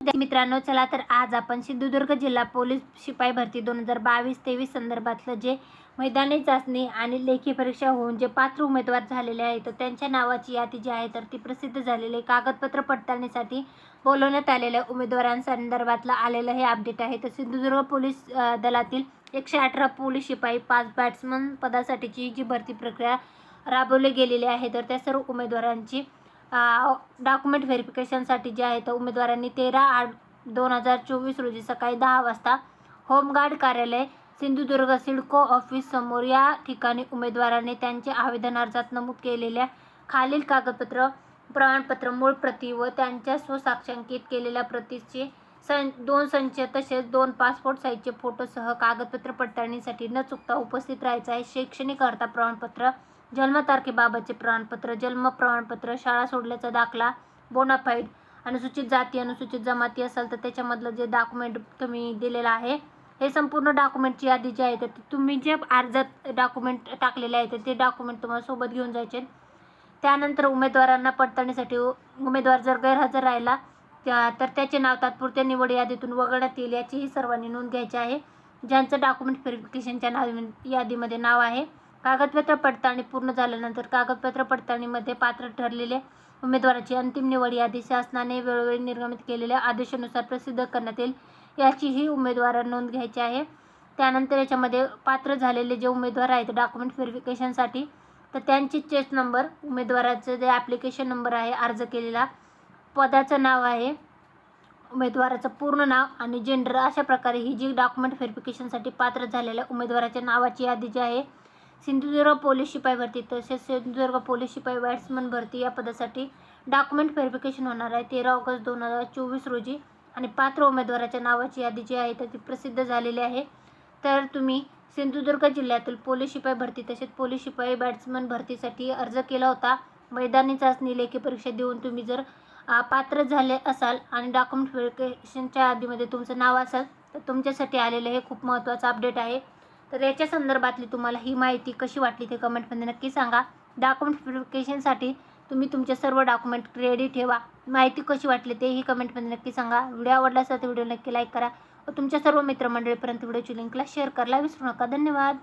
विद्यार्थी मित्रांनो चला तर आज आपण सिंधुदुर्ग जिल्हा पोलीस शिपाई भरती दोन हजार बावीस तेवीस संदर्भातलं जे मैदानी चाचणी आणि लेखी परीक्षा होऊन जे पात्र उमेदवार झालेले आहेत तर त्यांच्या नावाची यादी जी आहे तर ती प्रसिद्ध झालेली कागदपत्र पडताळणीसाठी बोलवण्यात आलेल्या उमेदवारांसंदर्भातलं आलेलं हे अपडेट आहे. तर सिंधुदुर्ग पोलीस दलातील एकशे अठरा पोलीस शिपाई पाच बॅट्समन पदासाठीची जी भरती प्रक्रिया राबवली गेलेली आहे तर त्या सर्व उमेदवारांची डॉक्युमेंट व्हेरिफिकेशनसाठी जे आहे तर उमेदवारांनी तेरा आठ दोन हजार चोवीस रोजी सकाळी दहा वाजता होमगार्ड कार्यालय सिंधुदुर्ग सिडको ऑफिस समोर या ठिकाणी उमेदवारांनी त्यांचे आवेदन अर्जात नमूद केलेल्या खालील कागदपत्र प्रमाणपत्र मूळ प्रती व त्यांच्या स्वसाक्षांकित केलेल्या प्रतीचे सं दोन संच तसेच दोन पासपोर्ट साईजचे फोटोसह कागदपत्र पडताळणीसाठी न चुकता उपस्थित राहायचं आहे. शैक्षणिक अर्थ प्रमाणपत्र जन्मतारखेबाबतचे प्रमाणपत्र जन्म प्रमाणपत्र शाळा सोडल्याचा दाखला बोनाफाईड अनुसूचित जाती अनुसूचित जमाती असाल तर त्याच्यामधलं जे डॉक्युमेंट तुम्ही दिलेलं आहे हे संपूर्ण डॉक्युमेंटची यादी जी आहे तर तुम्ही जे अर्जात डॉक्युमेंट टाकलेले आहे तर ते डॉक्युमेंट तुम्हाला सोबत घेऊन जायचे. त्यानंतर उमेदवारांना पडताळणीसाठी उ- उमेदवार जर गैरहजर राहिला त्या तर त्याचे नाव तात्पुरत्या निवड यादीतून वगळण्यात येईल याचीही सर्वांनी नोंद घ्यायची आहे. ज्यांचं डॉक्युमेंट व्हेरिफिकेशनच्या नाव यादीमध्ये नाव आहे कागदपत्र पडताळणी पूर्ण झाल्यानंतर कागदपत्र पडताळणीमध्ये पात्र ठरलेले उमेदवाराची अंतिम निवड यादी शासनाने वेळोवेळी निर्गमित केलेल्या आदेशानुसार प्रसिद्ध करण्यात येईल याचीही उमेदवार नोंद घ्यायची आहे. त्यानंतर याच्यामध्ये पात्र झालेले जे उमेदवार आहेत डॉक्युमेंट व्हेरिफिकेशनसाठी तर त्यांची चेस नंबर उमेदवाराचं जे ॲप्लिकेशन नंबर आहे अर्ज केलेला पदाचं नाव आहे उमेदवाराचं पूर्ण नाव आणि जेंडर अशा प्रकारे ही जी डॉक्युमेंट व्हेरिफिकेशनसाठी पात्र झालेल्या उमेदवाराच्या नावाची यादी जी आहे सिंधुदुर्ग पोलीस शिपाई भरती. तसेच सिंधुदुर्ग पोलीस शिपाई बॅट्समन भरती. या पदासाठी डॉक्युमेंट व्हेरिफिकेशन होणार आहे. तेरा ऑगस्ट दोन हजार चोवीस रोजी आणि पात्र उमेदवाराच्या नावाची यादी जी आहे तर ती प्रसिद्ध झालेली आहे. तर तुम्ही सिंधुदुर्ग जिल्ह्यातील पोलीस शिपाई भरती तसेच पोलीस शिपाई बॅट्समन भरतीसाठी अर्ज केला होता. मैदानी चाचणी लेखी परीक्षा देऊन तुम्ही जर पात्र झाले असाल आणि डॉक्युमेंट व्हेरिफिकेशनच्या यादीमध्ये तुमचं नाव असाल तर तुमच्यासाठी आलेलं हे खूप महत्त्वाचं अपडेट आहे. तर याच्या संदर्भातली तुम्हाला ही माहिती कशी वाटली ते कमेंटमध्ये नक्की सांगा. डॉक्युमेंट व्हेरिफिकेशनसाठी तुम्ही तुमचे सर्व डॉक्युमेंट रेडी ठेवा. माहिती कशी वाटली तेही कमेंटमध्ये नक्की सांगा. व्हिडिओ आवडला असेल तर व्हिडिओ नक्की लाईक करा. व तुमच्या सर्व मित्रमंडळीपर्यंत व्हिडिओची लिंकला शेअर करायला विसरू नका. धन्यवाद.